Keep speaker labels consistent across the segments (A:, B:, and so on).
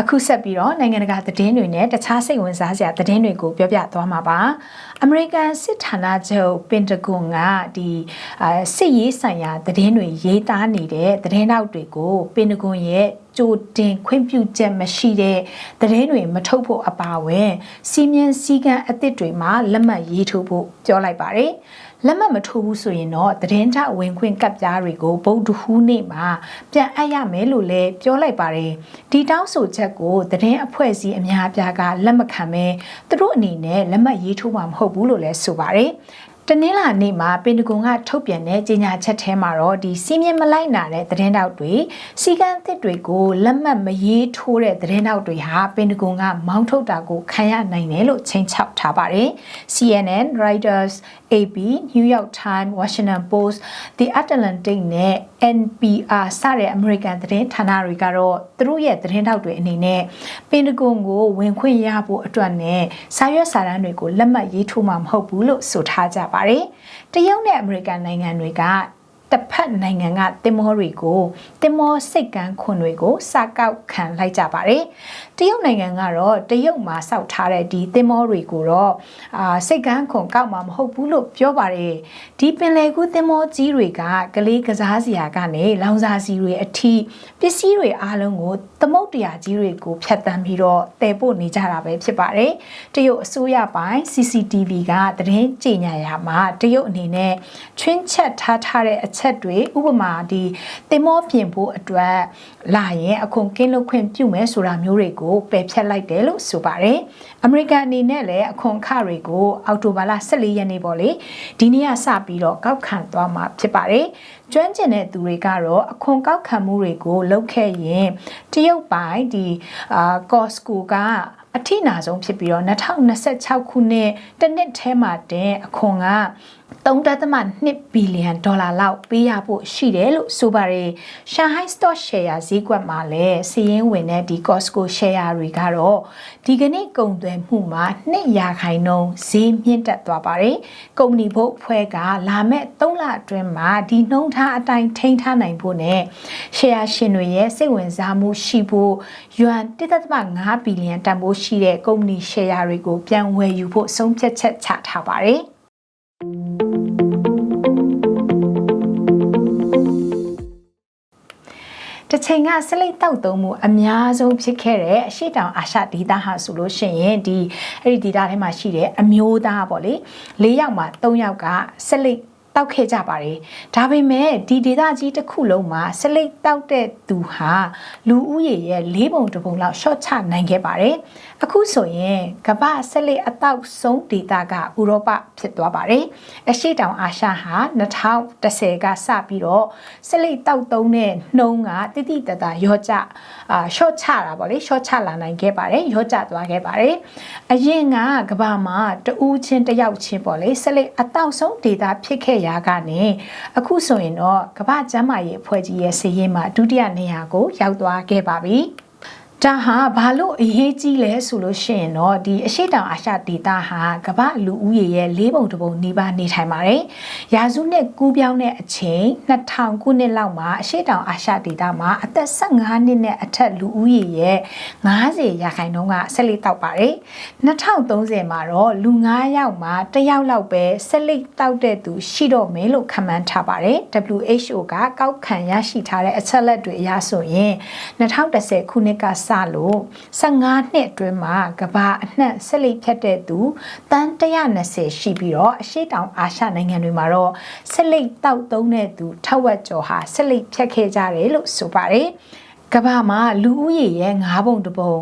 A: အခုဆက်ပြီးတော့နိုင်ငံတကာသတင်းတွေနဲ့တခြားစိတ်ဝင်စားစရာသတင်းတွေကိုပြောပြသွားမှာပါအမေရိကန်စစ်ဌာနချုပ်ပင်တဂွန်ကဒီအာစစ်ရေးဆိုင်ရာသတင်းတွေရေးသားနေတဲ့သတင်းနောက်တွေကိုပင်တဂွန်ရဲ့ကြိုတင်ခွင့်ပြုချက်မရှိတဲ့သတင်းတွေမထုတ်ဖို့အပါအဝင်စီမင်းစည်းကမ်းအသစ်တွေမှာလက်မှတ်ရေးထိုးဖို့ပြောလိုက်ပါတယ်လက်မှတ်မထိုးဘူးဆိုရင်တော့သတင်းထောက်ဝင်ခွင့်ကပ်ပြားတွေကိုဗုဒ္ဓဟူးနေ့မှာပြန်အပ်ရမယ်လို့လည်းပြောလိုက်ပါတယ်ဒီတောင်းဆိုချက်ကိုသတင်းအဖွဲ့အစည်းအများအပြားကလက်မခံပဲသူတို့အနေနဲ့လက်မှတ်ရေးထိုးမှာမဟုတ်ဘူးလို့လည်းဆိုပါတယ် တနင်္လာနေ့မှာပင်တဂွန်ကထုတ်ပြန်တဲ့ကြေညာချက်ထဲမှာတော့ဒီစီးမြင့်မလိုက်နာတဲ့သတင်းတောက်တွေစီကံသစ်တွေကိုလက်မှတ်မရေးထိုးတဲ့သတင်းတောက်တွေဟာပင်တဂွန်ကမောင်းထုတ်တာကိုခံရနိုင်တယ်လို့ချိန်ချောက်ထားပါတယ် CNN Reuters AP New York Times Washington Post The Atlantic နဲ့ NPR စတဲ့အမေရိကန်သတင်းဌာနတွေကတော့သူတို့ရဲ့သတင်းတောက်တွေအနေနဲ့ပင်တဂွန်ကိုဝင်ခွင့်ရဖို့အတွက်နဲ့စာရွက်စာတမ်းတွေကိုလက်မှတ်ရေးထိုးမှာမဟုတ်ဘူးလို့ဆိုထားကြပါတယ်။တရုတ်နဲ့အမေရိကန်နိုင်ငံတွေက တစ်ဖက်နိုင်ငံကတင်မောတွေကိုတင်မောစိတ်ကန်းခွန်တွေကိုစကောက်ခံလိုက်ကြပါတယ်။တရုတ်နိုင်ငံကတော့တရုတ်မှာစောက်ထားတဲ့ဒီတင်မောတွေကိုတော့အာစိတ်ကန်းခွန်ကောက်မှာမဟုတ်ဘူးလို့ပြောပါတယ်။ဒီပင်လယ်ကူးတင်မောကြီးတွေကကလေးကစားစရာကနေလောင်စာစီတွေအထိပစ္စည်းတွေအားလုံးကိုသမုတ်တရားကြီးတွေကိုဖြတ်တန်းပြီးတော့တည်ပို့နေကြတာပဲဖြစ်ပါတယ်။တရုတ်အစိုးရပိုင်း CCTV ကသတင်းကြေညာရာမှာတရုတ်အနေနဲ့ချွင်းချက်ထားထားတဲ့အချက်တွေဥပမာဒီတင်မောပြင်ဖို့အတွက်လာရင်အခွန်ကင်းလွတ်ခွင့်ပြုမယ်ဆိုတာမျိုးတွေကိုပယ်ဖျက်လိုက်တယ်လို့ဆိုပါတယ်။အမေရိကန်အနေနဲ့လည်းအခွန်အခတွေကိုအောက်တိုဘာလ14ရက်နေ့ပေါ့လေဒီနေ့ကစပြီးတော့ကောက်ခံသွားမှာဖြစ်ပါတယ်။ကျွမ်းကျင်တဲ့သူတွေကတော့အခွန်ကောက်ခံမှုတွေကိုလုပ်ခဲ့ရင်တရုတ်ပိုင်းဒီအာကော့စကိုကအထိနာဆုံးဖြစ်ပြီးတော့2026ခုနှစ်တနှစ်ထဲမှာတင်အခွန်က 3.2ဘီလီယံဒေါ်လာလောက်ပေးရဖို့ရှိတယ်လို့ဆိုပါတယ်။ Shanghai Stock Share ဈေးကွက်မှာလည်းစီးရင်ဝင်တဲ့ဒီ Costco Share တွေကတော့ဒီကနေ့ကုန်သွယ်မှုမှာ2ရာခိုင်နှုန်းဈေးမြင့်တက်သွားပါတယ်။ကုမ္ပဏီဘုတ်အဖွဲ့ကလာမဲ့3လအတွင်းမှာဒီနှုန်းထားအတိုင်းထိန်းထားနိုင်ဖို့နဲ့ share ရှင်တွေရဲ့စိတ်ဝင်စားမှုရှိဖို့ယွမ်1.5ဘီလီယံတန်ဖိုးရှိတဲ့ကုမ္ပဏီ share တွေကိုပြန်ဝယ်ယူဖို့ဆုံးဖြတ်ချက်ချထားပါတယ်။ တချိန်ကဆလိတ်တောက်သုံးမှုအများဆုံးဖြစ်ခဲ့တဲ့အရှိတောင်အာရှဒေသဟာဆိုလို့ရှိရင်ဒီအဲ့ဒီဒေသထဲမှာရှိတဲ့အမျိုးသားပေါ့လေ၄ယောက်မှာ၃ယောက်ကဆလိတ် တောက်ခဲ့ကြပါတယ်ဒါပေမဲ့ဒီဒေသကြီးတစ်ခုလုံးမှာဆလိတ်တောက်တဲ့သူဟာလူဦးရေရဲ့၄ပုံတစ်ပုံလောက်ရှော့ချနိုင်ခဲ့ပါတယ်အခုဆိုရင်ကမ္ဘာဆလိတ်အတောက်ဆုံးဒေသကဥရောပဖြစ်သွားပါတယ်အရှိတောင်အာရှဟာ2010ကစပြီးတော့ဆလိတ်တောက်သုံးတဲ့နှုံးကတိတိတတ်တာရော့ကျအာရှော့ချတာပေါ့လေရှော့ချလာနိုင်ခဲ့ပါတယ်ရော့ကျသွားခဲ့ပါတယ်အရင်ကကမ္ဘာမှာတူးချင်းတယောက်ချင်းပေါ့လေဆလိတ်အတောက်ဆုံးဒေသဖြစ်ခဲ့ရာကနေအခုဆိုရင်တော့ကမ္ဘာ့ကျန်းမာရေးအဖွဲ့ကြီးရဲ့စည်ရင်းမှာဒုတိယနေရာကိုရောက်သွားခဲ့ပါပြီ။ ဒါဟာဘာလို့အရေးကြီးလဲဆိုလို့ရှိရင်တော့ဒီအရှိတောင်အာရှဒေသဟာကမ္ဘာလူဦးရေရဲ့၄ပုံတစ်ပုံနီးပါးနေထိုင်ပါတယ်။ရာစုနှစ်ကူးပြောင်းတဲ့အချိန်2000ခုနှစ်လောက်မှာအရှိတောင်အာရှဒေသမှာအသက်15နှစ်နဲ့အထက်လူဦးရေရဲ့90ရာခိုင်နှုန်းကဆက်လက်တောက်ပါတယ်။2030မှာတော့လူ9ယောက်မှာ1ယောက်လောက်ပဲဆက်လက်တောက်တဲ့သူရှိတော့မယ်လို့ခန့်မှန်းထားပါတယ်။ WHO ကကောက်ခံရရှိထားတဲ့အချက်လက်တွေအရဆိုရင်2010ခုနှစ်ကစလို့15နှစ်အတွင်းမှာကဘာအနှံ့ဆက်လက်ဖြတ်တဲ့သူတန်း120ရှိပြီးတော့အရှိတောင်အာရှနိုင်ငံတွေမှာတော့ဆက်လက်တောက်သုံးတဲ့သူထက်ဝက်ကျော်ဟာဆက်လက်ဖြတ်ခဲ့ကြတယ်လို့ဆိုပါတယ်။ ကဘာမှာလူဦးရေရဲ့9ပုံတပုံ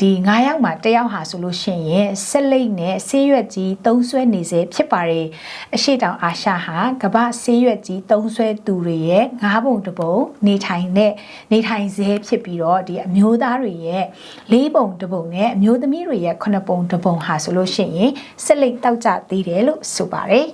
A: ဒီ9ယောက်မှာတယောက်ဟာဆိုလို့ရှိရင်ဆက်လိတ်နဲ့ဆေးရွက်ကြီးသုံးဆွဲနေစေဖြစ်ပါတယ်အရှိတောင်အာရှဟာကဘာဆေးရွက်ကြီးသုံးဆွဲသူတွေရဲ့9ပုံတပုံနေထိုင်တဲ့နေထိုင်စေဖြစ်ပြီးတော့ဒီအမျိုးသားတွေရဲ့4ပုံတပုံနဲ့အမျိုးသမီးတွေရဲ့9ပုံတပုံဟာဆိုလို့ရှိရင်ဆက်လိတ်တောက်ကြသေးတယ်လို့ဆိုပါတယ်